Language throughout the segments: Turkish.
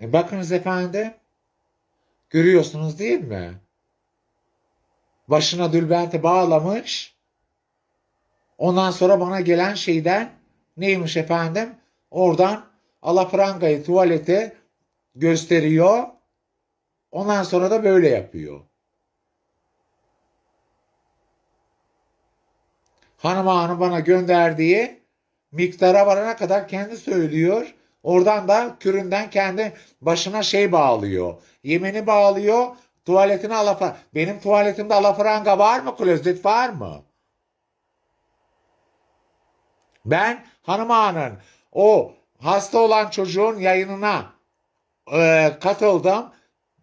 E bakınız efendim. Görüyorsunuz değil mi? Başına dülbente bağlamış. Ondan sonra bana gelen şeyden neymiş efendim? Oradan alafrangayı tuvalete gösteriyor. Ondan sonra da böyle yapıyor. Hanım ağanın bana gönderdiği miktara varana kadar kendi söylüyor. Oradan da küründen kendi başına şey bağlıyor. Yemeni bağlıyor. Tuvaletine alafa. Benim tuvaletimde alafranga var mı? Klozet var mı? Ben hanım ağanın o hasta olan çocuğun yayınına e, katıldım.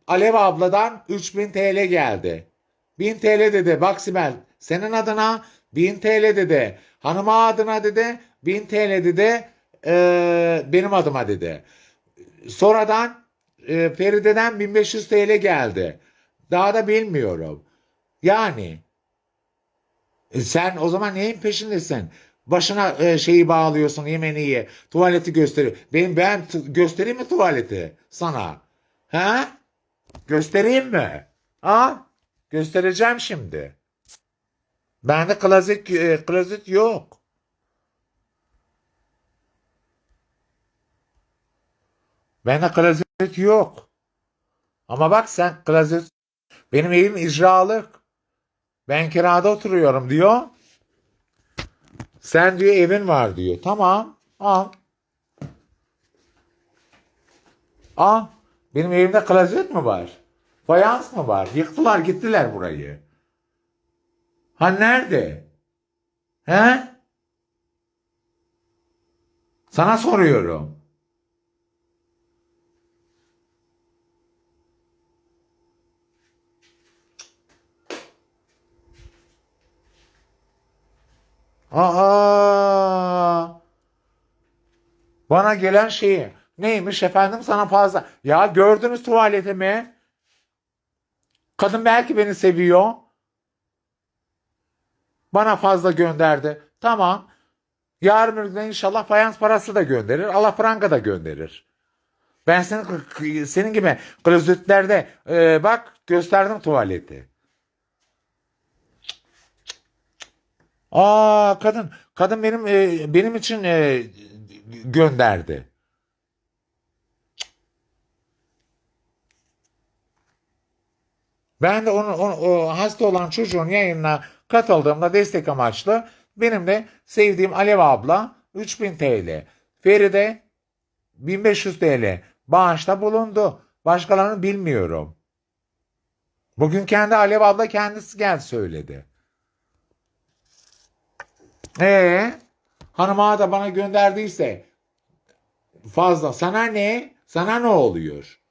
Alev abladan 3000 TL geldi. 1000 TL dedi. Bak Sibel senin adına 1000 TL dedi. Hanıma adına dedi. 1000 TL dedi. E, benim adıma dedi. Sonradan e, Feride'den 1500 TL geldi. Daha da bilmiyorum. Yani e, sen o zaman neyin peşindesin? Başına e, şeyi bağlıyorsun yemeniyi, tuvaleti gösteriyor. Ben t- göstereyim mi tuvaleti sana? Ha? Göstereyim mi? Ha? Göstereceğim şimdi. Bende klozet, e, klozet yok. Bende klozet yok. Ama bak sen klozet benim evim icralık. Ben kirada oturuyorum diyor. Sen diyor evin var diyor. Tamam al. Al. Benim evimde klozet mi var? Fayans mı var? Yıktılar gittiler burayı. Ha nerede? He? Sana soruyorum. Aa! Bana gelen şeyi neymiş efendim sana fazla. Ya gördünüz tuvaletimi. Kadın belki beni seviyor. Bana fazla gönderdi. Tamam. Yarın bir gün inşallah fayans parası da gönderir. Alafranga da gönderir. Ben senin, senin gibi klozetlerde e, bak gösterdim tuvaleti. Aa kadın kadın benim e, benim için e, gönderdi. Ben de onu, onu- o hasta olan çocuğun yayınına katıldığımda destek amaçlı benim de sevdiğim Alev abla 3000 TL, Feride 1500 TL bağışta bulundu. Başkalarını bilmiyorum. Bugün kendi Alev abla kendisi geldi söyledi. Ee, hanıma da bana gönderdiyse fazla sana ne? Sana ne oluyor?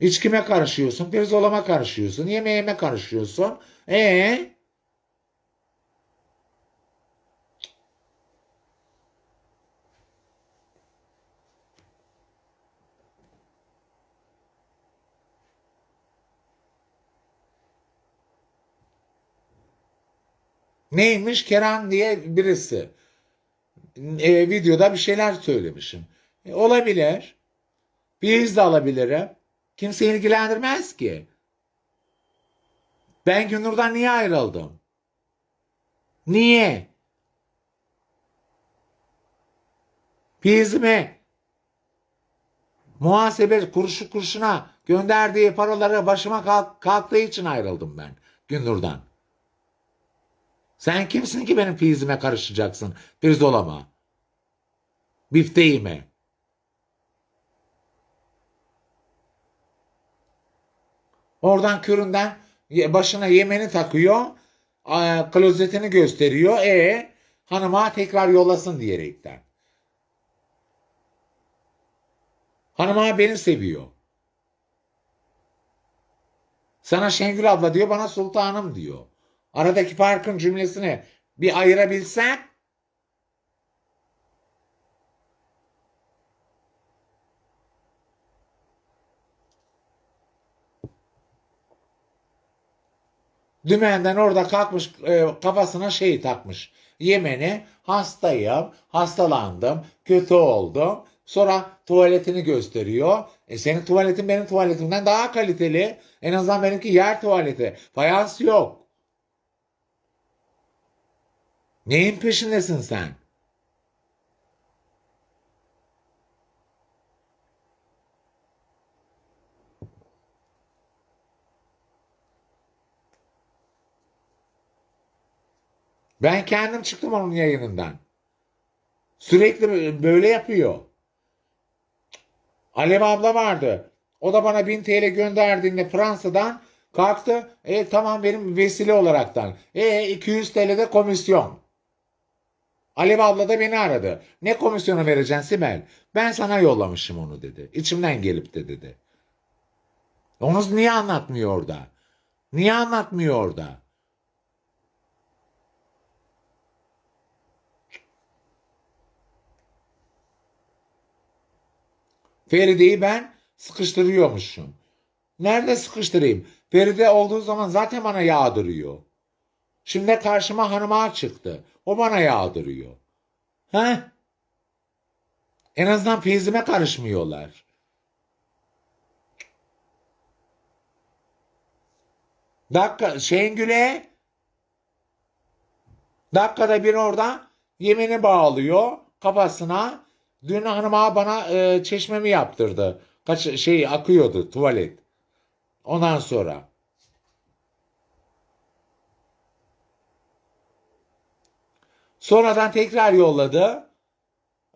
İçkime karışıyorsun, pirzolama karışıyorsun, yemeğime karışıyorsun. Ee, neymiş Kenan diye birisi. E, videoda bir şeyler söylemişim. E, olabilir. Bir iz de alabilirim. Kimse ilgilendirmez ki. Ben Günur'dan niye ayrıldım? Niye? Pizmi muhasebe kuruşu kuruşuna gönderdiği paraları başıma kalk- kalktığı için ayrıldım ben Gündür'den. Sen kimsin ki benim pizime karışacaksın pirzolama? Bifteğime. Oradan köründen başına yemeni takıyor. Klozetini gösteriyor. E hanıma tekrar yollasın diyerekten. Hanıma beni seviyor. Sana Şengül abla diyor, bana sultanım diyor. Aradaki farkın cümlesini bir ayırabilsem Dümenden orada kalkmış e, kafasına şey takmış. Yemeni hastayım, hastalandım, kötü oldum. Sonra tuvaletini gösteriyor. E senin tuvaletin benim tuvaletimden daha kaliteli. En azından benimki yer tuvaleti. Fayans yok. Neyin peşindesin sen? Ben kendim çıktım onun yayınından. Sürekli böyle yapıyor. Alev abla vardı. O da bana 1000 TL gönderdiğinde Fransa'dan kalktı. E tamam benim vesile olaraktan. E 200 TL de komisyon. Alev abla da beni aradı. Ne komisyonu vereceksin Sibel? Ben sana yollamışım onu dedi. İçimden gelip de dedi. Onu niye anlatmıyor orada? Niye anlatmıyor orada? Feride'yi ben sıkıştırıyormuşum. Nerede sıkıştırayım? Feride olduğu zaman zaten bana yağdırıyor. Şimdi karşıma hanıma çıktı. O bana yağdırıyor. He? En azından feyzime karışmıyorlar. Dakika Şengül'e dakikada bir orada yemini bağlıyor kafasına. Dün hanıma bana e, çeşmemi yaptırdı. Kaç şey akıyordu tuvalet. Ondan sonra. Sonradan tekrar yolladı.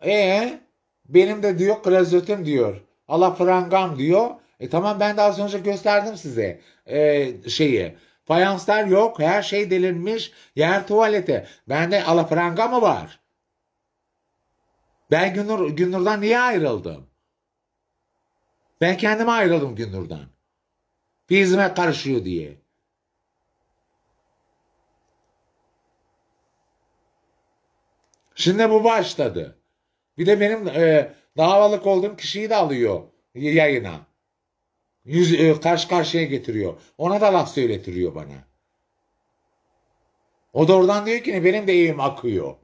E benim de diyor klozetim diyor. Alafrangam diyor. E tamam ben de az gösterdim size e, şeyi. Fayanslar yok. Her şey delinmiş. Yer tuvaleti. Bende alafranga mı var? Ben Günnur, Günnur'dan niye ayrıldım? Ben kendime ayrıldım Günnur'dan. Fizime karışıyor diye. Şimdi bu başladı. Bir de benim e, davalık olduğum kişiyi de alıyor yayına. Yüz, e, karşı karşıya getiriyor. Ona da laf söyletiriyor bana. O da oradan diyor ki benim de evim akıyor.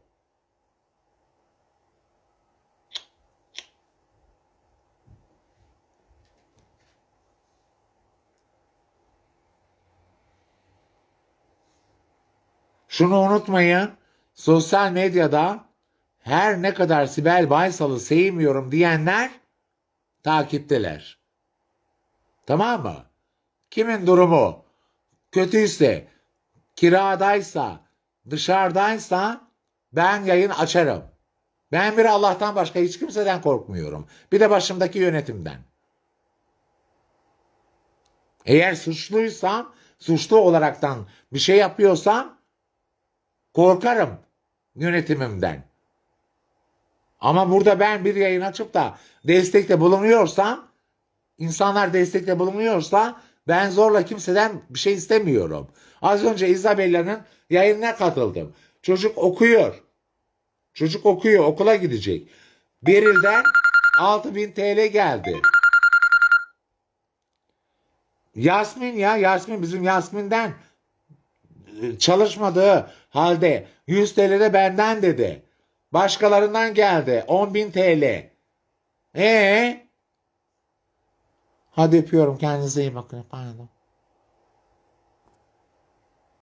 Şunu unutmayın. Sosyal medyada her ne kadar Sibel Baysal'ı sevmiyorum diyenler takipteler. Tamam mı? Kimin durumu kötüyse, kiradaysa, dışarıdaysa ben yayın açarım. Ben bir Allah'tan başka hiç kimseden korkmuyorum. Bir de başımdaki yönetimden. Eğer suçluysam, suçlu olaraktan bir şey yapıyorsam korkarım yönetimimden. Ama burada ben bir yayın açıp da destekte bulunuyorsam, insanlar destekte bulunuyorsa ben zorla kimseden bir şey istemiyorum. Az önce Isabella'nın yayınına katıldım. Çocuk okuyor. Çocuk okuyor, okula gidecek. Beril'den 6000 TL geldi. Yasmin ya, Yasmin bizim Yasmin'den çalışmadığı halde 100 TL de benden dedi. Başkalarından geldi 10.000 TL. Ee? Hadi öpüyorum kendinize iyi bakın. Pardon.